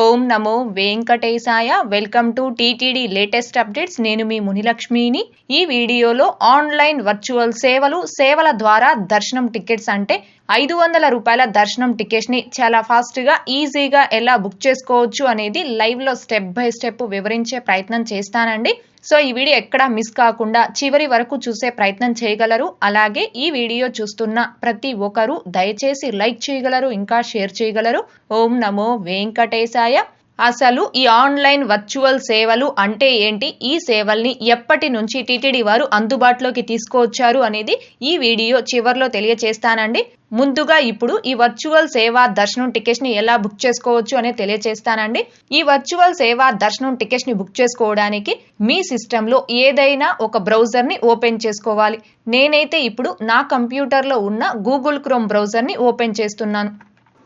ఓం నమో వెంకటేశాయ. Welcome to TTD latest updates. నేను మీ మునిలక్ష్మిని. ఈ వీడియోలో ఆన్లైన్ వర్చువల్ సేవలు సేవల ద్వారా దర్శనం టికెట్స్ అంటే ఐదు వందల రూపాయల దర్శనం టికెట్స్ని చాలా ఫాస్ట్గా ఈజీగా ఎలా బుక్ చేసుకోవచ్చు అనేది లైవ్లో స్టెప్ బై స్టెప్ వివరించే ప్రయత్నం చేస్తానండి. సో ఈ వీడియో ఎక్కడా మిస్ కాకుండా చివరి వరకు చూసే ప్రయత్నం చేయగలరు. అలాగే ఈ వీడియో చూస్తున్న ప్రతి ఒక్కరూ దయచేసి లైక్ చేయగలరు ఇంకా షేర్ చేయగలరు. ఓం నమో వెంకటేశాయ. అసలు ఈ ఆన్లైన్ వర్చువల్ సేవలు అంటే ఏంటి? ఈ సేవల్ని ఎప్పటి నుంచి టీటీడీ వారు అందుబాటులోకి తీసుకువచ్చారు అనేది ఈ వీడియో చివరిలో తెలియచేస్తానండి. ముందుగా ఇప్పుడు ఈ వర్చువల్ సేవా దర్శనం టికెట్స్ని ఎలా బుక్ చేసుకోవచ్చు అనేది తెలియచేస్తానండి. ఈ వర్చువల్ సేవా దర్శనం టికెట్స్ని బుక్ చేసుకోవడానికి మీ సిస్టంలో ఏదైనా ఒక బ్రౌజర్ని ఓపెన్ చేసుకోవాలి. నేనైతే ఇప్పుడు నా కంప్యూటర్లో ఉన్న గూగుల్ క్రోమ్ బ్రౌజర్ని ఓపెన్ చేస్తున్నాను.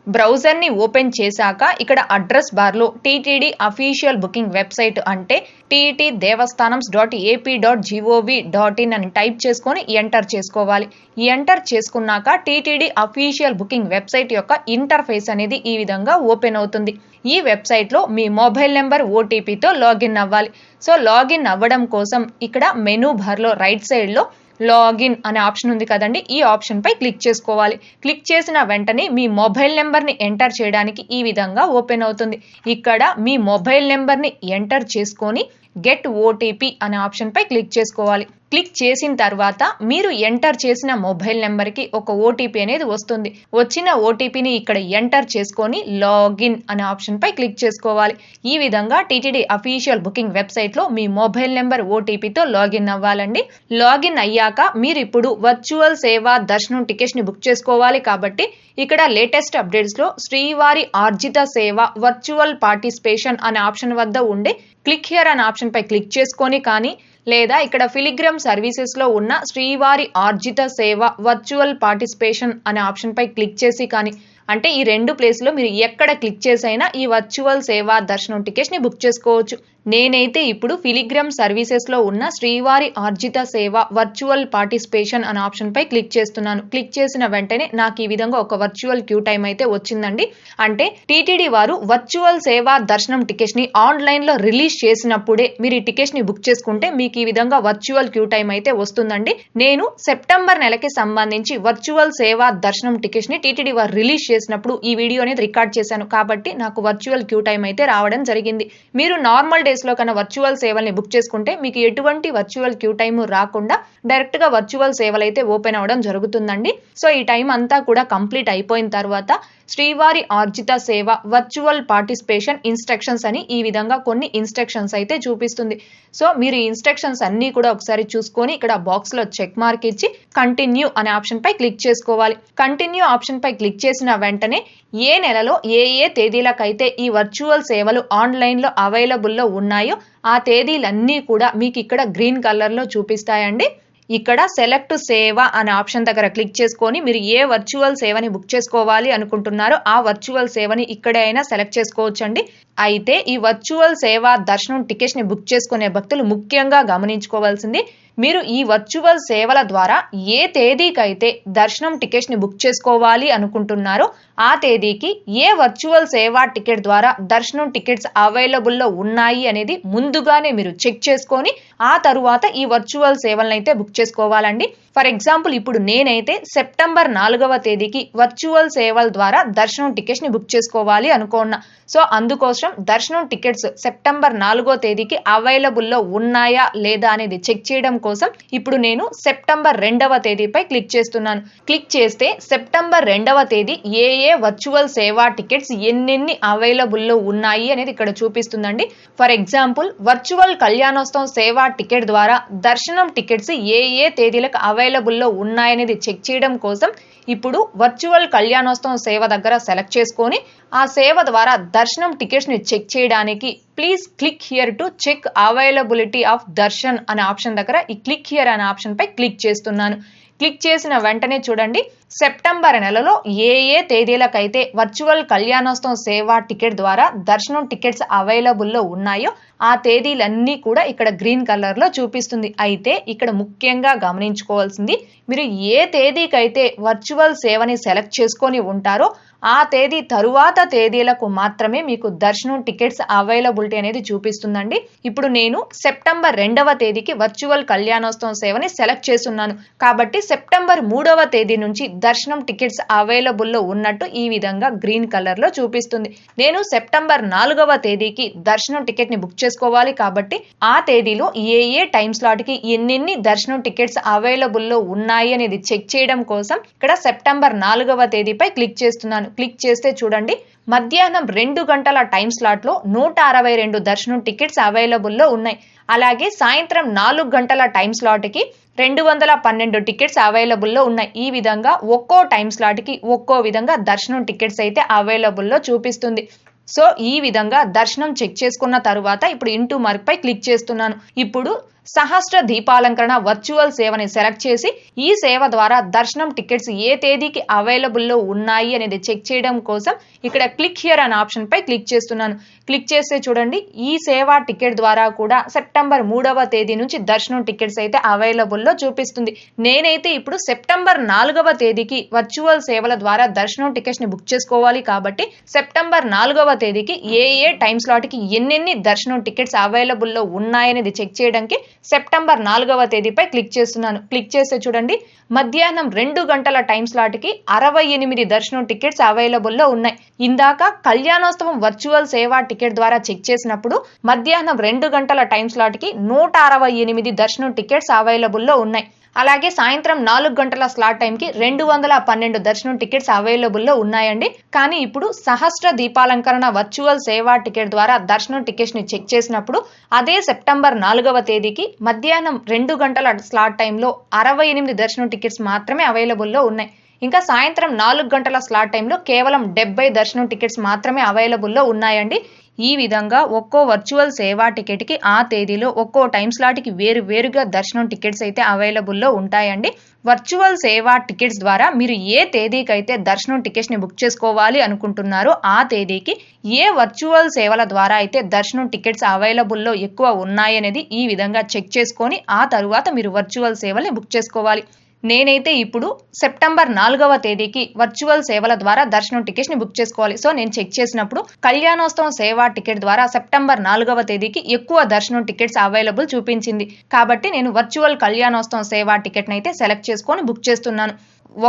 బ్రౌజర్ని ఓపెన్ చేశాక ఇక్కడ అడ్రస్ బార్లో టీటీడీ అఫీషియల్ బుకింగ్ వెబ్సైట్ అంటే TT Devasthanams dot AP dot gov dot in అని టైప్ చేసుకొని ఎంటర్ చేసుకోవాలి. ఎంటర్ చేసుకున్నాక టీటీడీ అఫీషియల్ బుకింగ్ వెబ్సైట్ యొక్క ఇంటర్ఫేస్ అనేది ఈ విధంగా ఓపెన్ అవుతుంది. ఈ వెబ్సైట్లో మీ మొబైల్ నెంబర్ ఓటీపీతో లాగిన్ అవ్వాలి. సో లాగిన్ అవ్వడం కోసం ఇక్కడ మెనూ బార్లో రైట్ సైడ్లో లాగిన్ అనే ఆప్షన్ ఉంది కదండి ఈ ఆప్షన్ పై క్లిక్ చేసుకోవాలి. క్లిక్ చేసిన వెంటనే మీ మొబైల్ నెంబర్ని ఎంటర్ చేయడానికి ఈ విధంగా ఓపెన్ అవుతుంది. ఇక్కడ మీ మొబైల్ నెంబర్ని ఎంటర్ చేసుకొని గెట్ ఓటీపీ అనే ఆప్షన్పై క్లిక్ చేసుకోవాలి. క్లిక్ చేసిన తర్వాత మీరు ఎంటర్ చేసిన మొబైల్ నెంబర్కి ఒక ఓటీపీ అనేది వస్తుంది. వచ్చిన ఓటీపీని ఇక్కడ ఎంటర్ చేసుకొని లాగిన్ అనే ఆప్షన్పై క్లిక్ చేసుకోవాలి. ఈ విధంగా టీటీడీ అఫీషియల్ బుకింగ్ వెబ్సైట్లో మీ మొబైల్ నెంబర్ ఓటీపీతో లాగిన్ అవ్వాలండి. లాగిన్ అయ్యాక మీరు ఇప్పుడు వర్చువల్ సేవా దర్శనం టికెట్స్ని బుక్ చేసుకోవాలి కాబట్టి ఇక్కడ లేటెస్ట్ అప్డేట్స్లో శ్రీవారి ఆర్జిత సేవ వర్చువల్ పార్టిసిపేషన్ అనే ఆప్షన్ వద్ద ఉండే క్లిక్ హియర్ అనే ఆప్షన్పై క్లిక్ చేసుకొని కానీ లేదా ఇక్కడ ఫిలిగ్రమ్ సర్వీసెస్లో ఉన్న శ్రీవారి ఆర్జిత సేవ వర్చువల్ పార్టిసిపేషన్ అనే ఆప్షన్పై క్లిక్ చేసి కానీ అంటే ఈ రెండు ప్లేస్లో మీరు ఎక్కడ క్లిక్ చేసైనా ఈ వర్చువల్ సేవా దర్శనం టికెట్స్ని బుక్ చేసుకోవచ్చు. నేనైతే ఇప్పుడు ఫిలిగ్రామ్ సర్వీసెస్లో ఉన్న శ్రీవారి ఆర్జిత సేవ వర్చువల్ పార్టిసిపేషన్ అనే ఆప్షన్ పై క్లిక్ చేస్తున్నాను. క్లిక్ చేసిన వెంటనే నాకు ఈ విధంగా ఒక వర్చువల్ క్యూ టైం అయితే వచ్చిందండి. అంటే టీటీడీ వారు వర్చువల్ సేవా దర్శనం టికెట్స్ని ఆన్లైన్లో రిలీజ్ చేసినప్పుడే మీరు ఈ టికెట్స్ని బుక్ చేసుకుంటే మీకు ఈ విధంగా వర్చువల్ క్యూ టైం అయితే వస్తుందండి. నేను సెప్టెంబర్ నెలకి సంబంధించి వర్చువల్ సేవా దర్శనం టికెట్స్ని టీటీడీ వారు రిలీజ్ చేసినప్పుడు ఈ వీడియో అనేది రికార్డ్ చేశాను. కాబట్టి నాకు వర్చువల్ క్యూ టైం అయితే రావడం జరిగింది. మీరు నార్మల్ డేస్ కన్నా వర్చువల్ సేవల్ని బుక్ చేసుకుంటే మీకు ఎటువంటి వర్చువల్ క్యూ టైమ్ రాకుండా డైరెక్ట్గా వర్చువల్ సేవలు అయితే ఓపెన్ అవ్వడం జరుగుతుందండి. సో ఈ టైం అంతా కూడా కంప్లీట్ అయిపోయిన తర్వాత శ్రీవారి ఆర్జిత సేవ వర్చువల్ పార్టిసిపేషన్ ఇన్స్ట్రక్షన్స్ అని ఈ విధంగా కొన్ని ఇన్స్ట్రక్షన్స్ అయితే చూపిస్తుంది. సో మీరు ఈ ఇన్స్ట్రక్షన్స్ అన్నీ కూడా ఒకసారి చూసుకొని ఇక్కడ బాక్స్లో చెక్ మార్క్ ఇచ్చి కంటిన్యూ అనే ఆప్షన్ పై క్లిక్ చేసుకోవాలి. కంటిన్యూ ఆప్షన్ పై క్లిక్ చేసిన వెంటనే ఏ నెలలో ఏ ఏ తేదీలకైతే ఈ వర్చువల్ సేవలు ఆన్లైన్లో అవైలబుల్లో ఉన్నాయో ఆ తేదీలన్నీ కూడా మీకు ఇక్కడ గ్రీన్ కలర్లో చూపిస్తాయండి. ఇక్కడ సెలెక్ట్ సేవ అనే ఆప్షన్ దగ్గర క్లిక్ చేసుకొని మీరు ఏ వర్చువల్ సేవని బుక్ చేసుకోవాలి అనుకుంటున్నారో ఆ వర్చువల్ సేవని ఇక్కడే అయినా సెలెక్ట్ చేసుకోవచ్చండి. అయితే ఈ వర్చువల్ సేవ దర్శనం టికెట్స్ని బుక్ చేసుకునే భక్తులు ముఖ్యంగా గమనించుకోవాల్సింది మీరు ఈ వర్చువల్ సేవల ద్వారా ఏ తేదీకైతే దర్శనం టికెట్స్ని బుక్ చేసుకోవాలి అనుకుంటున్నారో ఆ తేదీకి ఏ వర్చువల్ సేవా టికెట్ ద్వారా దర్శనం టికెట్స్ అవైలబుల్లో ఉన్నాయి అనేది ముందుగానే మీరు చెక్ చేసుకొని ఆ తరువాత ఈ వర్చువల్ సేవలను అయితే బుక్ చేసుకోవాలండి. ఫర్ ఎగ్జాంపుల్ ఇప్పుడు నేనైతే సెప్టెంబర్ నాలుగవ తేదీకి వర్చువల్ సేవల ద్వారా దర్శనం టికెట్స్ని బుక్ చేసుకోవాలి అనుకున్నా. సో అందుకోసం దర్శనం టికెట్స్ సెప్టెంబర్ నాలుగో తేదీకి అవైలబుల్లో ఉన్నాయా లేదా అనేది చెక్ చేయడం కోసం ఇప్పుడు నేను సెప్టెంబర్ రెండవ తేదీపై క్లిక్ చేస్తున్నాను. క్లిక్ చేస్తే సెప్టెంబర్ రెండవ తేదీ ఏ ఏ వర్చువల్ సేవా టికెట్స్ ఎన్నెన్ని అవైలబుల్లో ఉన్నాయి అనేది ఇక్కడ చూపిస్తుందండి. ఫర్ ఎగ్జాంపుల్ వర్చువల్ కళ్యాణోత్సవం సేవా టికెట్ ద్వారా దర్శనం టికెట్స్ ఏ ఏ తేదీలకు అవైలబుల్లో ఉన్నాయనేది చెక్ చేయడం కోసం ఇప్పుడు వర్చువల్ కళ్యాణోత్సవం సేవ దగ్గర సెలెక్ట్ చేసుకొని ఆ సేవ ద్వారా దర్శనం టికెట్స్ని చెక్ చేయడానికి please click here to check availability of darshan అనే ఆప్షన్ దగ్గర ఈ క్లిక్ హియర్ అనే ఆప్షన్ పై క్లిక్ చేస్తున్నాను. క్లిక్ చేసిన వెంటనే చూడండి సెప్టెంబర్ నెలలో ఏ ఏ తేదీలకైతే వర్చువల్ కళ్యాణోత్సవం సేవా టికెట్ ద్వారా దర్శనం టికెట్స్ అవైలబుల్లో ఉన్నాయో ఆ తేదీలన్నీ కూడా ఇక్కడ గ్రీన్ కలర్లో చూపిస్తుంది. అయితే ఇక్కడ ముఖ్యంగా గమనించుకోవాల్సింది మీరు ఏ తేదీకైతే వర్చువల్ సేవని సెలెక్ట్ చేసుకొని ఉంటారో ఆ తేదీ తరువాత తేదీలకు మాత్రమే మీకు దర్శనం టికెట్స్ అవైలబిలిటీ అనేది చూపిస్తుందండి. ఇప్పుడు నేను సెప్టెంబర్ రెండవ తేదీకి వర్చువల్ కళ్యాణోత్సవం సేవని సెలెక్ట్ చేస్తున్నాను. కాబట్టి సెప్టెంబర్ మూడవ తేదీ నుంచి దర్శనం టికెట్స్ అవైలబుల్లో ఉన్నట్టు ఈ విధంగా గ్రీన్ కలర్లో చూపిస్తుంది. నేను సెప్టెంబర్ నాలుగవ తేదీకి దర్శనం టికెట్ని బుక్ చేసుకోవాలి కాబట్టి ఆ తేదీలో ఏ ఏ టైం స్లాట్కి ఎన్నెన్ని దర్శనం టికెట్స్ అవైలబుల్లో ఉన్నాయి అనేది చెక్ చేయడం కోసం ఇక్కడ సెప్టెంబర్ నాలుగవ తేదీపై క్లిక్ చేస్తున్నాను. క్లిక్ చేస్తే చూడండి. మధ్యాహ్నం రెండు గంటల టైం స్లాట్లో నూట అరవై రెండు దర్శనం టికెట్స్ అవైలబుల్లో ఉన్నాయి. అలాగే సాయంత్రం నాలుగు గంటల టైం స్లాట్కి రెండు వందల పన్నెండు టికెట్స్ అవైలబుల్లో ఉన్నాయి. ఈ విధంగా ఒక్కో టైం స్లాట్కి ఒక్కో విధంగా దర్శనం టికెట్స్ అయితే అవైలబుల్లో చూపిస్తుంది. సో ఈ విధంగా దర్శనం చెక్ చేసుకున్న తరువాత ఇప్పుడు ఇంటూ మార్క్ పై క్లిక్ చేస్తున్నాను. ఇప్పుడు సహస్ర దీపాలంకరణ వర్చువల్ సేవని సెలెక్ట్ చేసి ఈ సేవ ద్వారా దర్శనం టికెట్స్ ఏ తేదీకి అవైలబుల్లో ఉన్నాయి అనేది చెక్ చేయడం కోసం ఇక్కడ క్లిక్ హియర్ అనే ఆప్షన్ పై క్లిక్ చేస్తున్నాను. క్లిక్ చేస్తే చూడండి ఈ సేవా టికెట్ ద్వారా కూడా సెప్టెంబర్ మూడవ తేదీ నుంచి దర్శనం టికెట్స్ అయితే అవైలబుల్లో చూపిస్తుంది. నేనైతే ఇప్పుడు సెప్టెంబర్ నాలుగవ తేదీకి వర్చువల్ సేవల ద్వారా దర్శనం టికెట్స్ని బుక్ చేసుకోవాలి కాబట్టి సెప్టెంబర్ నాలుగవ తేదీకి ఏ ఏ టైం స్లాట్కి ఎన్నెన్ని దర్శనం టికెట్స్ అవైలబుల్లో ఉన్నాయనేది చెక్ చేయడానికి సెప్టెంబర్ నాలుగవ తేదీపై క్లిక్ చేస్తున్నాను. క్లిక్ చేస్తే చూడండి మధ్యాహ్నం రెండు గంటల టైం స్లాట్కి అరవై ఎనిమిది దర్శనం టికెట్స్ అవైలబుల్లో ఉన్నాయి. ఇందాక కళ్యాణోత్సవం వర్చువల్ సేవా టికెట్ ద్వారా చెక్ చేసినప్పుడు మధ్యాహ్నం రెండు గంటల టైం స్లాట్కి నూట అరవై ఎనిమిది దర్శనం టికెట్స్ అవైలబుల్లో ఉన్నాయి. అలాగే సాయంత్రం నాలుగు గంటల స్లాట్ టైంకి రెండు వందల పన్నెండు దర్శనం టికెట్స్ అవైలబుల్లో ఉన్నాయండి. కానీ ఇప్పుడు సహస్ర దీపాలంకరణ వర్చువల్ సేవా టికెట్ ద్వారా దర్శనం టికెట్స్ని చెక్ చేసినప్పుడు అదే సెప్టెంబర్ నాలుగవ తేదీకి మధ్యాహ్నం రెండు గంటల స్లాట్ టైంలో అరవై ఎనిమిది దర్శనం టికెట్స్ మాత్రమే అవైలబుల్లో ఉన్నాయి. ఇంకా సాయంత్రం నాలుగు గంటల స్లాట్ టైంలో కేవలం డెబ్బై దర్శనం టికెట్స్ మాత్రమే అవైలబుల్లో ఉన్నాయండి. ఈ విధంగా ఒక్కో వర్చువల్ సేవా టికెట్కి ఆ తేదీలో ఒక్కో టైం స్లాట్కి వేరు వేరుగా దర్శనం టికెట్స్ అయితే అవైలబుల్లో ఉంటాయండి. వర్చువల్ సేవా టికెట్స్ ద్వారా మీరు ఏ తేదీకైతే దర్శనం టికెట్స్ని బుక్ చేసుకోవాలి అనుకుంటున్నారో ఆ తేదీకి ఏ వర్చువల్ సేవల ద్వారా అయితే దర్శనం టికెట్స్ అవైలబుల్లో ఎక్కువ ఉన్నాయనేది ఈ విధంగా చెక్ చేసుకొని ఆ తరువాత మీరు వర్చువల్ సేవల్ని బుక్ చేసుకోవాలి. నేనైతే ఇప్పుడు సెప్టెంబర్ నాలుగవ తేదీకి వర్చువల్ సేవల ద్వారా దర్శనం టికెట్స్ని బుక్ చేసుకోవాలి. సో నేను చెక్ చేసినప్పుడు కళ్యాణోత్సవం సేవా టికెట్ ద్వారా సెప్టెంబర్ నాలుగవ తేదీకి ఎక్కువ దర్శనం టికెట్స్ అవైలబుల్ చూపించింది. కాబట్టి నేను వర్చువల్ కళ్యాణోత్సవం సేవా టికెట్ అయితే సెలెక్ట్ చేసుకొని బుక్ చేస్తున్నాను.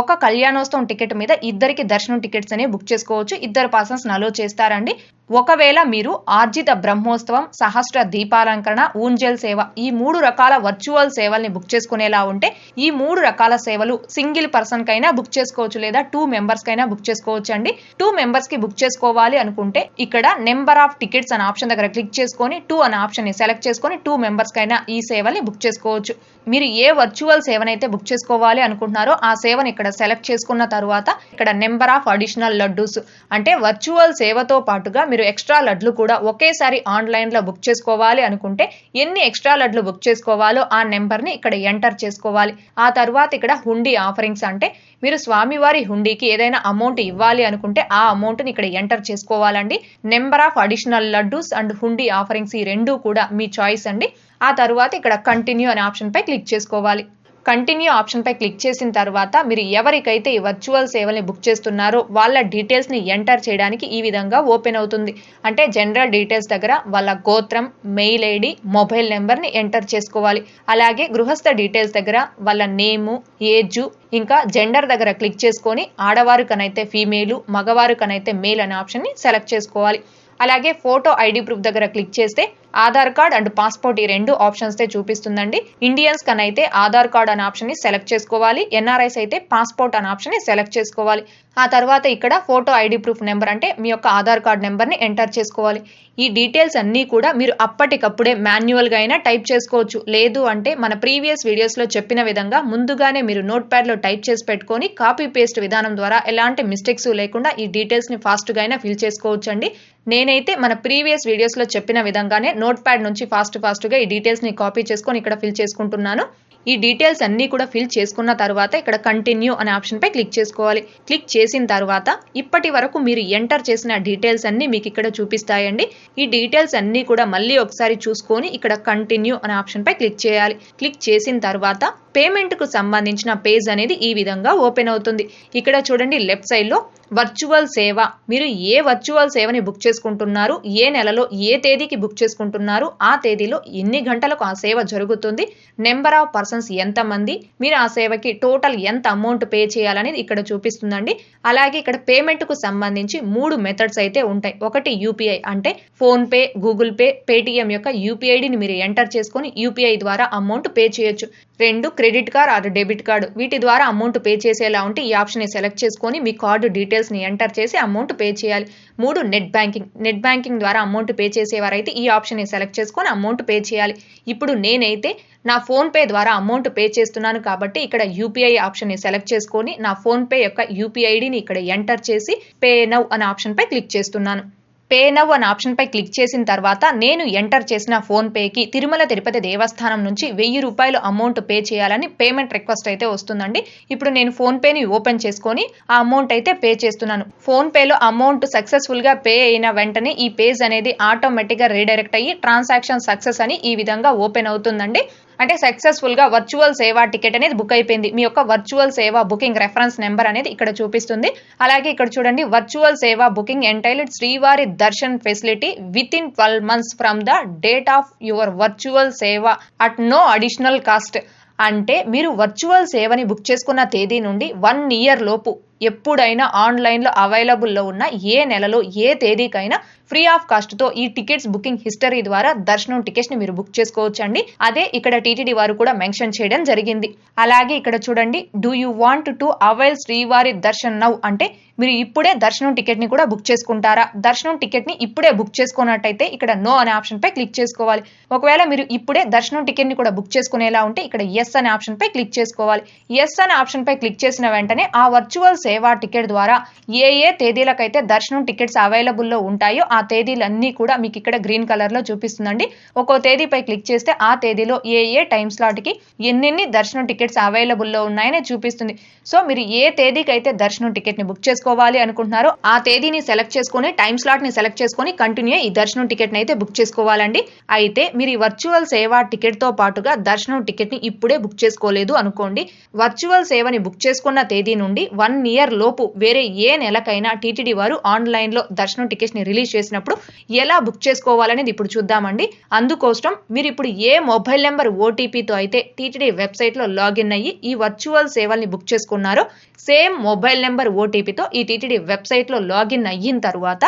ఒక కళ్యాణోత్సవం టికెట్ మీద ఇద్దరికి దర్శనం టికెట్స్ అనేవి బుక్ చేసుకోవచ్చు. ఇద్దరు పర్సన్స్ నలో చేస్తారండి. ఒకవేళ మీరు ఆర్జిత బ్రహ్మోత్సవం సహస్ర దీపాలంకరణ ఊంజల్ సేవ ఈ మూడు రకాల వర్చువల్ సేవల్ని బుక్ చేసుకునేలా ఉంటే ఈ మూడు రకాల సేవలు సింగిల్ పర్సన్ కైనా బుక్ చేసుకోవచ్చు లేదా టూ మెంబర్స్ కైనా బుక్ చేసుకోవచ్చు అండి టూ మెంబర్స్కి బుక్ చేసుకోవాలి అనుకుంటే ఇక్కడ నెంబర్ ఆఫ్ టికెట్స్ అనే ఆప్షన్ దగ్గర క్లిక్ చేసుకొని టూ అనే ఆప్షన్ని సెలెక్ట్ చేసుకొని టూ మెంబర్స్ కైనా ఈ సేవల్ని బుక్ చేసుకోవచ్చు. మీరు ఏ వర్చువల్ సేవనైతే బుక్ చేసుకోవాలి అనుకుంటున్నారో ఆ సేవను ఇక్కడ సెలెక్ట్ చేసుకున్న తర్వాత ఇక్కడ నెంబర్ ఆఫ్ అడిషనల్ లడ్డూస్ అంటే వర్చువల్ సేవతో పాటుగా మీరు ఎక్స్ట్రా లడ్లు కూడా ఒకేసారి ఆన్లైన్లో బుక్ చేసుకోవాలి అనుకుంటే ఎన్ని ఎక్స్ట్రా లడ్లు బుక్ చేసుకోవాలో ఆ నెంబర్ని ఇక్కడ ఎంటర్ చేసుకోవాలి. ఆ తర్వాత ఇక్కడ హుండీ ఆఫరింగ్స్ అంటే మీరు స్వామివారి హుండీకి ఏదైనా అమౌంట్ ఇవ్వాలి అనుకుంటే ఆ అమౌంట్ని ఇక్కడ ఎంటర్ చేసుకోవాలండి. Number of additional laddus and hundi offerings ఈ రెండూ కూడా మీ చాయిస్ అండి. ఆ తర్వాత ఇక్కడ కంటిన్యూ అనే ఆప్షన్పై క్లిక్ చేసుకోవాలి. కంటిన్యూ ఆప్షన్పై క్లిక్ చేసిన తర్వాత మీరు ఎవరికైతే ఈ వర్చువల్ సేవల్ని బుక్ చేస్తున్నారో వాళ్ళ డీటెయిల్స్ని ఎంటర్ చేయడానికి ఈ విధంగా ఓపెన్ అవుతుంది. అంటే జనరల్ డీటెయిల్స్ దగ్గర వాళ్ళ గోత్రం మెయిల్ ఐడి మొబైల్ నెంబర్ని ఎంటర్ చేసుకోవాలి. అలాగే గృహస్థ డీటెయిల్స్ దగ్గర వాళ్ళ నేము ఏజు ఇంకా జెండర్ దగ్గర క్లిక్ చేసుకొని ఆడవారు కనైతే ఫీమేలు మగవారు కనైతే మేల్ అనే ఆప్షన్ని సెలెక్ట్ చేసుకోవాలి. అలాగే ఫోటో ఐడి ప్రూఫ్ దగ్గర క్లిక్ చేస్తే ఆధార్ కార్డ్ అండ్ పాస్పోర్ట్ ఈ రెండు ఆప్షన్స్ తే చూపిస్తుందండి. ఇండియన్స్ కనైతే ఆధార్ కార్డ్ అనే ఆప్షన్ని సెలెక్ట్ చేసుకోవాలి. ఎన్ఆర్ఐస్ అయితే పాస్పోర్ట్ అనే ఆప్షన్ని సెలెక్ట్ చేసుకోవాలి. ఆ తర్వాత ఇక్కడ ఫోటో ఐడి ప్రూఫ్ నెంబర్ అంటే మీ యొక్క ఆధార్ కార్డ్ నెంబర్ని ఎంటర్ చేసుకోవాలి. ఈ డీటెయిల్స్ అన్నీ కూడా మీరు అప్పటికప్పుడే మాన్యువల్గా అయినా టైప్ చేసుకోవచ్చు. లేదు అంటే మన ప్రీవియస్ వీడియోస్లో చెప్పిన విధంగా ముందుగానే మీరు నోట్ ప్యాడ్లో టైప్ చేసి పెట్టుకొని కాపీ పేస్ట్ విధానం ద్వారా ఎలాంటి మిస్టేక్స్ లేకుండా ఈ డీటెయిల్స్ని ఫాస్ట్గా అయినా ఫిల్ చేసుకోవచ్చు అండి నేనైతే మన ప్రీవియస్ వీడియోస్లో చెప్పిన విధంగానే నోట్ ప్యాడ్ నుంచి ఫాస్ట్ ఫాస్ట్గా ఈ డీటెయిల్స్ని కాపీ చేసుకొని ఇక్కడ ఫిల్ చేసుకుంటున్నాను. ఈ డీటెయిల్స్ అన్నీ కూడా ఫిల్ చేసుకున్న తర్వాత ఇక్కడ కంటిన్యూ అనే ఆప్షన్ పై క్లిక్ చేసుకోవాలి. క్లిక్ చేసిన తర్వాత ఇప్పటి వరకు మీరు ఎంటర్ చేసిన డీటెయిల్స్ అన్ని మీకు ఇక్కడ చూపిస్తాయండి. ఈ డీటెయిల్స్ అన్ని కూడా మళ్ళీ ఒకసారి చూసుకొని ఇక్కడ కంటిన్యూ అనే ఆప్షన్ పై క్లిక్ చేయాలి. క్లిక్ చేసిన తర్వాత పేమెంట్కు సంబంధించిన పేజ్ అనేది ఈ విధంగా ఓపెన్ అవుతుంది. ఇక్కడ చూడండి లెఫ్ట్ సైడ్లో వర్చువల్ సేవ. మీరు ఏ వర్చువల్ సేవని బుక్ చేసుకుంటున్నారు ఏ నెలలో ఏ తేదీకి బుక్ చేసుకుంటున్నారు ఆ తేదీలో ఎన్ని గంటలకు ఆ సేవ జరుగుతుంది నెంబర్ ఆఫ్ పర్సన్ పర్సన్స్ ఎంత మంది మీరు ఆ సేవకి టోటల్ ఎంత అమౌంట్ పే చేయాలనేది ఇక్కడ చూపిస్తుందండి. అలాగే ఇక్కడ పేమెంట్కు సంబంధించి మూడు మెథడ్స్ అయితే ఉంటాయి. ఒకటి యూపీఐ అంటే ఫోన్పే గూగుల్ పే పేటిఎం యొక్క యూపీఐడిని మీరు ఎంటర్ చేసుకొని యూపీఐ ద్వారా అమౌంట్ పే చేయొచ్చు. రెండు credit card or debit card. వీటి ద్వారా అమౌంట్ పే చేసేలా ఉంటే ఈ ఆప్షన్ని సెలెక్ట్ చేసుకొని మీ కార్డు డీటెయిల్స్ని ఎంటర్ చేసి అమౌంట్ పే చేయాలి. మూడు నెట్ బ్యాంకింగ్. నెట్ బ్యాంకింగ్ ద్వారా అమౌంట్ పే చేసేవారైతే ఈ ఆప్షన్ని సెలెక్ట్ చేసుకొని అమౌంట్ పే చేయాలి. ఇప్పుడు నేనైతే నా ఫోన్ పే ద్వారా అమౌంట్ పే చేస్తున్నాను కాబట్టి ఇక్కడ యూపీఐ ఆప్షన్ని సెలెక్ట్ చేసుకొని నా ఫోన్ పే యొక్క యూపీఐడిని ఇక్కడ ఎంటర్ చేసి పే నవ్ అనే ఆప్షన్ పై క్లిక్ చేస్తున్నాను. పే నవ్ అనే ఆప్షన్ పై క్లిక్ చేసిన తర్వాత నేను ఎంటర్ చేసిన ఫోన్ పేకి తిరుమల తిరుపతి దేవస్థానం నుంచి వెయ్యి రూపాయలు అమౌంట్ పే చేయాలని పేమెంట్ రిక్వెస్ట్ అయితే వస్తుందండి. ఇప్పుడు నేను ఫోన్ పేని ఓపెన్ చేసుకొని ఆ అమౌంట్ అయితే పే చేస్తున్నాను. ఫోన్ పేలో అమౌంట్ సక్సెస్ఫుల్గా పే అయిన వెంటనే ఈ పేజ్ అనేది ఆటోమేటిక్గా రీడైరెక్ట్ అయ్యి ట్రాన్సాక్షన్ సక్సెస్ అని ఈ విధంగా ఓపెన్ అవుతుందండి. అంటే సక్సెస్ఫుల్గా వర్చువల్ సేవా టికెట్ అనేది బుక్ అయిపోయింది. మీ యొక్క వర్చువల్ సేవా బుకింగ్ రెఫరెన్స్ నెంబర్ అనేది ఇక్కడ చూపిస్తుంది. అలాగే ఇక్కడ చూడండి వర్చువల్ సేవా booking entitled Srivari darshan facility within twelve months from the date of your virtual seva at no additional cost అంటే మీరు వర్చువల్ సేవని బుక్ చేసుకున్న తేదీ నుండి వన్ ఇయర్ లోపు ఎప్పుడైనా ఆన్లైన్లో అవైలబుల్లో ఉన్న ఏ నెలలో ఏ తేదీకైనా ఫ్రీ ఆఫ్ కాస్ట్తో ఈ టికెట్స్ బుకింగ్ హిస్టరీ ద్వారా దర్శనం టికెట్స్ని మీరు బుక్ చేసుకోవచ్చు అండి అదే ఇక్కడ టీటీడీ వారు కూడా మెన్షన్ చేయడం జరిగింది. అలాగే ఇక్కడ చూడండి do you want to avail Srivari darshan now? అంటే మీరు ఇప్పుడే దర్శనం టికెట్ని కూడా బుక్ చేసుకుంటారా? దర్శనం టికెట్ని ఇప్పుడే బుక్ చేసుకున్నట్టయితే ఇక్కడ నో అనే ఆప్షన్ పై క్లిక్ చేసుకోవాలి. ఒకవేళ మీరు ఇప్పుడే దర్శనం టికెట్ని కూడా బుక్ చేసుకునేలా ఉంటే ఇక్కడ ఎస్ అనే ఆప్షన్ పై క్లిక్ చేసుకోవాలి. ఎస్ అనే ఆప్షన్ పై క్లిక్ చేసిన వెంటనే ఆ వర్చువల్ సేవా టికెట్ ద్వారా ఏ ఏ తేదీలకైతే దర్శనం టికెట్స్ అవైలబుల్లో ఉంటాయో ఆ తేదీలన్నీ కూడా మీకు ఇక్కడ గ్రీన్ కలర్లో చూపిస్తుందండి. ఒక్కో తేదీపై క్లిక్ చేస్తే ఆ తేదీలో ఏ ఏ టైం స్లాట్కి ఎన్నెన్ని దర్శనం టికెట్స్ అవైలబుల్లో ఉన్నాయని చూపిస్తుంది. సో మీరు ఏ తేదీకి అయితే దర్శనం టికెట్ని బుక్ చేసుకోవాలి అనుకుంటున్నారో ఆ తేదీని సెలెక్ట్ చేసుకొని టైం స్లాట్ని సెలెక్ట్ చేసుకొని కంటిన్యూ ఈ దర్శనం టికెట్ని అయితే బుక్ చేసుకోవాలండి. అయితే మీరు ఈ వర్చువల్ సేవా టికెట్తో పాటుగా దర్శనం టికెట్ని ఇప్పుడే బుక్ చేసుకోలేదు అనుకోండి. వర్చువల్ సేవని బుక్ చేసుకున్న తేదీ నుండి వన్ ఇయర్ లోపు వేరే ఏ నెలకైనా టీటీడీ వారు ఆన్లైన్లో దర్శనం టికెట్స్ని రిలీజ్ చేసినప్పుడు ఎలా బుక్ చేసుకోవాలనేది ఇప్పుడు చూద్దామండి. అందుకోసం మీరు ఇప్పుడు ఏ మొబైల్ నెంబర్ ఓటీపీతో అయితే టీటీడీ వెబ్సైట్లో లాగిన్ అయ్యి ఈ వర్చువల్ సేవల్ని బుక్ చేసుకున్నారో సేమ్ మొబైల్ నెంబర్ ఓటీపీతో ఈ టీటీడీ వెబ్సైట్లో లాగిన్ అయిన తర్వాత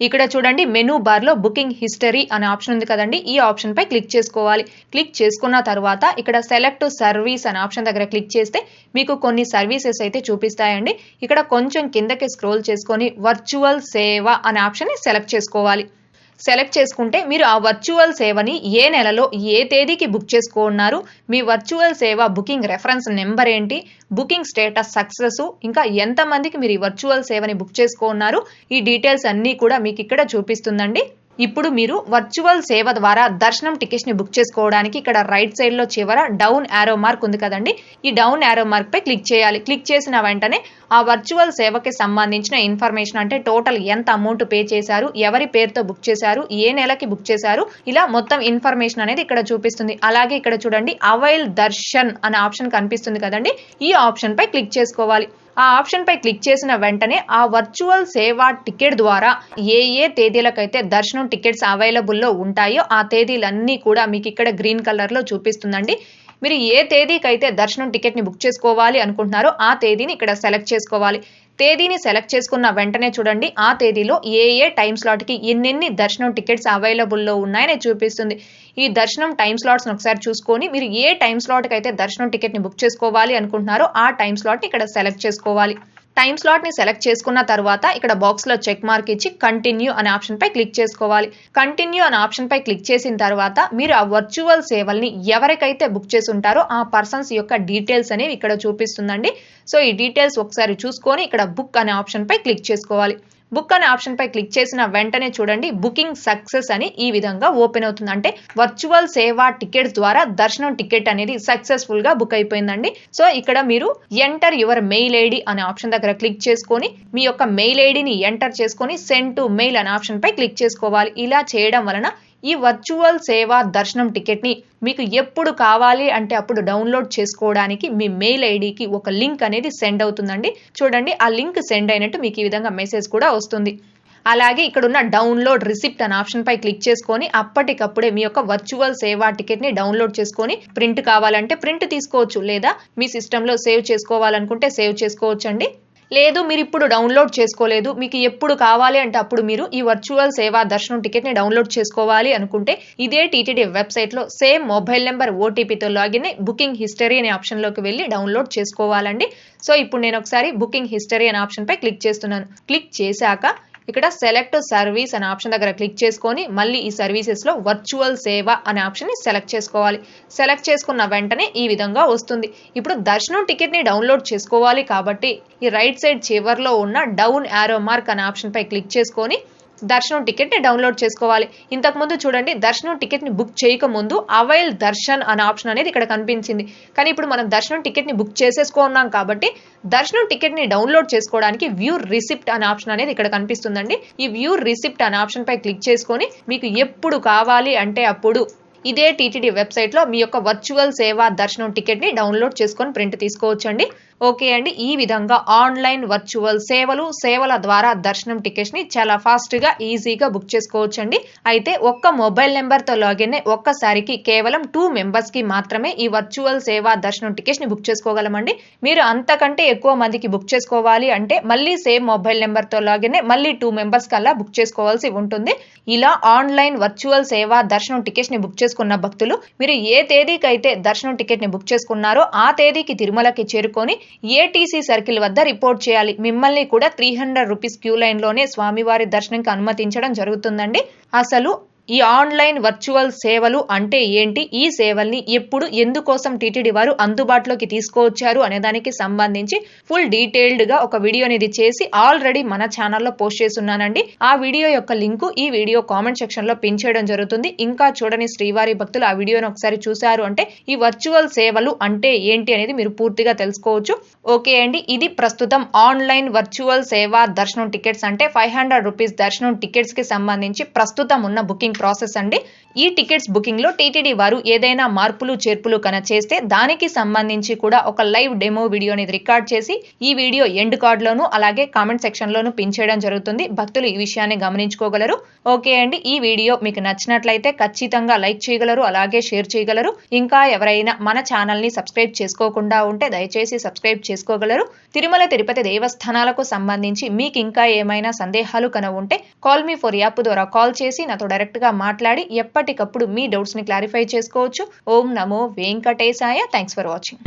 ఇక్కడ చూడండి మెనూ బార్లో బుకింగ్ హిస్టరీ అనే ఆప్షన్ ఉంది కదండి. ఈ ఆప్షన్ పై క్లిక్ చేసుకోవాలి. క్లిక్ చేసుకున్న తర్వాత ఇక్కడ సెలెక్ట్ సర్వీస్ అనే ఆప్షన్ దగ్గర క్లిక్ చేస్తే మీకు కొన్ని సర్వీసెస్ అయితే చూపిస్తాయండి. ఇక్కడ కొంచెం కిందకి స్క్రోల్ చేసుకొని వర్చువల్ సేవ అనే ఆప్షన్ని సెలెక్ట్ చేసుకోవాలి. సెలెక్ట్ చేసుకుంటే మీరు ఆ వర్చువల్ సేవని ఏ నెలలో ఏ తేదీకి బుక్ చేసుకున్నారు మీ వర్చువల్ సేవ బుకింగ్ రెఫరెన్స్ నెంబర్ ఏంటి బుకింగ్ స్టేటస్ సక్సెస్ ఇంకా ఎంతమందికి మీరు ఈ వర్చువల్ సేవని బుక్ చేసుకున్నారు ఈ డీటెయిల్స్ అన్నీ కూడా మీకు ఇక్కడ చూపిస్తుందండి. ఇప్పుడు మీరు వర్చువల్ సేవ ద్వారా దర్శనం టికెట్స్ని బుక్ చేసుకోవడానికి ఇక్కడ రైట్ సైడ్లో చివర డౌన్ యారో మార్క్ ఉంది కదండి. ఈ డౌన్ యారో మార్క్ పై క్లిక్ చేయాలి. క్లిక్ చేసిన వెంటనే ఆ వర్చువల్ సేవకి సంబంధించిన ఇన్ఫర్మేషన్ అంటే టోటల్ ఎంత అమౌంట్ పే చేశారు ఎవరి పేరుతో బుక్ చేశారు ఏ నెలకి బుక్ చేశారు ఇలా మొత్తం ఇన్ఫర్మేషన్ అనేది ఇక్కడ చూపిస్తుంది. అలాగే ఇక్కడ చూడండి అవైల్ దర్శన్ అనే ఆప్షన్ కనిపిస్తుంది కదండి. ఈ ఆప్షన్ పై క్లిక్ చేసుకోవాలి. ఆ ఆప్షన్ పై క్లిక్ చేసిన వెంటనే ఆ వర్చువల్ సేవా టికెట్ ద్వారా ఏ ఏ తేదీలకైతే దర్శనం టికెట్స్ అవైలబుల్లో ఉంటాయో ఆ తేదీలన్నీ కూడా మీకు ఇక్కడ గ్రీన్ కలర్లో చూపిస్తుందండి. మీరు ఏ తేదీకైతే దర్శనం టికెట్ని బుక్ చేసుకోవాలి అనుకుంటున్నారో ఆ తేదీని ఇక్కడ సెలెక్ట్ చేసుకోవాలి. తేదీని సెలెక్ట్ చేసుకున్న వెంటనే చూడండి. ఆ తేదీలో ఏ ఏ టైం స్లాట్కి ఎన్నెన్ని దర్శనం టికెట్స్ అవైలబుల్లో ఉన్నాయని చూపిస్తుంది. ఈ దర్శనం టైం స్లాట్స్ని ఒకసారి చూసుకొని మీరు ఏ టైం స్లాట్కి అయితే దర్శనం టికెట్ని బుక్ చేసుకోవాలి అనుకుంటున్నారో ఆ టైం స్లాట్ని ఇక్కడ సెలెక్ట్ చేసుకోవాలి. టైం స్లాట్ని సెలెక్ట్ చేసుకున్న తర్వాత ఇక్కడ బాక్స్లో చెక్ మార్క్ ఇచ్చి కంటిన్యూ అనే ఆప్షన్ పై క్లిక్ చేసుకోవాలి. కంటిన్యూ అనే ఆప్షన్ పై క్లిక్ చేసిన తర్వాత మీరు ఆ వర్చువల్ సేవల్ని ఎవరికైతే బుక్ చేసి ఉంటారో ఆ పర్సన్స్ యొక్క డీటెయిల్స్ అనేవి ఇక్కడ చూపిస్తుందండి. సో ఈ డీటెయిల్స్ ఒకసారి చూసుకొని ఇక్కడ బుక్ అనే ఆప్షన్ పై క్లిక్ చేసుకోవాలి. బుక్ అనే ఆప్షన్ పై క్లిక్ చేసిన వెంటనే చూడండి బుకింగ్ సక్సెస్ అని ఈ విధంగా ఓపెన్ అవుతుంది. అంటే వర్చువల్ సేవా టికెట్స్ ద్వారా దర్శనం టికెట్ అనేది సక్సెస్ఫుల్గా బుక్ అయిపోయిందండి. సో ఇక్కడ మీరు ఎంటర్ యువర్ మెయిల్ ఐడి అనే ఆప్షన్ దగ్గర క్లిక్ చేసుకొని మీ యొక్క మెయిల్ ఐడిని ఎంటర్ చేసుకొని సెండ్ టు మెయిల్ అనే ఆప్షన్ పై క్లిక్ చేసుకోవాలి. ఇలా చేయడం వలన ఈ వర్చువల్ సేవా దర్శనం టికెట్ని మీకు ఎప్పుడు కావాలి అంటే అప్పుడు డౌన్లోడ్ చేసుకోవడానికి మీ మెయిల్ ఐడికి ఒక లింక్ అనేది సెండ్ అవుతుందండి. చూడండి ఆ లింక్ సెండ్ అయినట్టు మీకు ఈ విధంగా మెసేజ్ కూడా వస్తుంది. అలాగే ఇక్కడ ఉన్న డౌన్లోడ్ రిసిప్ట్ అనే ఆప్షన్ పై క్లిక్ చేసుకొని అప్పటికప్పుడే మీ యొక్క వర్చువల్ సేవా టికెట్ని డౌన్లోడ్ చేసుకొని ప్రింట్ కావాలంటే ప్రింట్ తీసుకోవచ్చు లేదా మీ సిస్టంలో సేవ్ చేసుకోవాలనుకుంటే సేవ్ చేసుకోవచ్చు అండి లేదు మీరు ఇప్పుడు డౌన్లోడ్ చేసుకోలేదు. మీకు ఎప్పుడు కావాలి అంటే అప్పుడు మీరు ఈ వర్చువల్ సేవా దర్శనం టికెట్ని డౌన్లోడ్ చేసుకోవాలి అనుకుంటే ఇదే టీటీడీ వెబ్సైట్లో సేమ్ మొబైల్ నెంబర్ ఓటీపీతో లాగిన్ బుకింగ్ హిస్టరీ అనే ఆప్షన్లోకి వెళ్ళి డౌన్లోడ్ చేసుకోవాలండి. సో ఇప్పుడు నేను ఒకసారి బుకింగ్ హిస్టరీ అనే ఆప్షన్పై క్లిక్ చేస్తున్నాను. క్లిక్ చేశాక ఇక్కడ సెలెక్ట్ సర్వీస్ అనే ఆప్షన్ దగ్గర క్లిక్ చేసుకొని మళ్ళీ ఈ సర్వీసెస్లో వర్చువల్ సేవ అనే ఆప్షన్ని సెలెక్ట్ చేసుకోవాలి. సెలెక్ట్ చేసుకున్న వెంటనే ఈ విధంగా వస్తుంది. ఇప్పుడు దర్శనం టికెట్ని డౌన్లోడ్ చేసుకోవాలి కాబట్టి ఈ రైట్ సైడ్ చివర్లో ఉన్న డౌన్ యారో మార్క్ అనే ఆప్షన్పై క్లిక్ చేసుకొని దర్శనం టికెట్ని డౌన్లోడ్ చేసుకోవాలి. ఇంతకుముందు చూడండి దర్శనం టికెట్ని బుక్ చేయకముందు అవైల్ దర్శన్ అనే ఆప్షన్ అనేది ఇక్కడ కనిపించింది. కానీ ఇప్పుడు మనం దర్శనం టికెట్ని బుక్ చేసేసుకున్నాం కాబట్టి దర్శనం టికెట్ని డౌన్లోడ్ చేసుకోవడానికి వ్యూ రిసిప్ట్ అనే ఆప్షన్ అనేది ఇక్కడ కనిపిస్తుందండి. ఈ వ్యూ రిసిప్ట్ అనే ఆప్షన్ పై క్లిక్ చేసుకొని మీకు ఎప్పుడు కావాలి అంటే అప్పుడు ఇదే టీటీడీ వెబ్సైట్లో మీ యొక్క వర్చువల్ సేవా దర్శనం టికెట్ని డౌన్లోడ్ చేసుకొని ప్రింట్ తీసుకోవచ్చండి. ఓకే అండి. ఈ విధంగా ఆన్లైన్ వర్చువల్ సేవలు సేవల ద్వారా దర్శనం టికెట్స్ని చాలా ఫాస్ట్గా ఈజీగా బుక్ చేసుకోవచ్చండి. అయితే ఒక్క మొబైల్ నెంబర్తో లాగిన్ ఒక్కసారికి కేవలం టూ మెంబర్స్కి మాత్రమే ఈ వర్చువల్ సేవా దర్శనం టికెట్స్ని బుక్ చేసుకోగలమండి. మీరు అంతకంటే ఎక్కువ మందికి బుక్ చేసుకోవాలి అంటే మళ్ళీ సేమ్ మొబైల్ నెంబర్తో లాగిన్ మళ్ళీ టూ మెంబర్స్ కల్లా బుక్ చేసుకోవాల్సి ఉంటుంది. ఇలా ఆన్లైన్ వర్చువల్ సేవా దర్శనం టికెట్స్ని బుక్ చేసుకున్న భక్తులు మీరు ఏ తేదీకి అయితే దర్శనం టికెట్ని బుక్ చేసుకున్నారో ఆ తేదీకి తిరుమలకి చేరుకొని ఏటీసీ సర్కిల్ వద్ద రిపోర్ట్ చేయాలి. మిమ్మల్ని కూడా త్రీ హండ్రెడ్ రూపీస్ క్యూ లైన్లోనే స్వామివారి దర్శనంకి అనుమతించడం జరుగుతుందండి. అసలు ఈ ఆన్లైన్ వర్చువల్ సేవలు అంటే ఏంటి? ఈ సేవల్ని ఎప్పుడు ఎందుకోసం టీటీడీ వారు అందుబాటులోకి తీసుకువచ్చారు అనే దానికి సంబంధించి ఫుల్ డీటెయిల్డ్గా ఒక వీడియో అనేది చేసి ఆల్రెడీ మన ఛానల్లో పోస్ట్ చేస్తున్నానండి. ఆ వీడియో యొక్క లింకు ఈ వీడియో కామెంట్ సెక్షన్లో పిన్ చేయడం జరుగుతుంది. ఇంకా చూడని శ్రీవారి భక్తులు ఆ వీడియోని ఒకసారి చూశారు అంటే ఈ వర్చువల్ సేవలు అంటే ఏంటి అనేది మీరు పూర్తిగా తెలుసుకోవచ్చు. ఓకే అండి. ఇది ప్రస్తుతం ఆన్లైన్ వర్చువల్ సేవా దర్శనం టికెట్స్ అంటే ఫైవ్ హండ్రెడ్ రూపీస్ దర్శనం టికెట్స్కి సంబంధించి ప్రస్తుతం ఉన్న బుకింగ్ ప్రాసెస్ అండి. ఈ టికెట్స్ బుకింగ్లో టీటీడీ వారు ఏదైనా మార్పులు చేర్పులు కన చేస్తే దానికి సంబంధించి కూడా ఒక లైవ్ డెమో వీడియోని రికార్డ్ చేసి ఈ వీడియో ఎండ్ కార్డ్ లోను అలాగే కామెంట్ సెక్షన్ లోను పిన్ చేయడం జరుగుతుంది. భక్తులు ఈ విషయాన్ని గమనించుకోగలరు. ఓకే అండి ఈ వీడియో మీకు నచ్చినట్లయితే ఖచ్చితంగా లైక్ చేయగలరు అలాగే షేర్ చేయగలరు. ఇంకా ఎవరైనా మన ఛానల్ని సబ్స్క్రైబ్ చేసుకోకుండా ఉంటే దయచేసి సబ్స్క్రైబ్ చేసుకోగలరు. తిరుమల తిరుపతి దేవస్థానాలకు సంబంధించి మీకు ఇంకా ఏమైనా సందేహాలు కన ఉంటే కాల్ మీ ఫోర్ యాప్ ద్వారా కాల్ చేసి నాతో డైరెక్ట్గా మాట్లాడి ఎప్పటికప్పుడు మీ డౌట్స్ని క్లారిఫై చేసుకోవచ్చు. ఓం నమో వెంకటేశాయ. Thanks for watching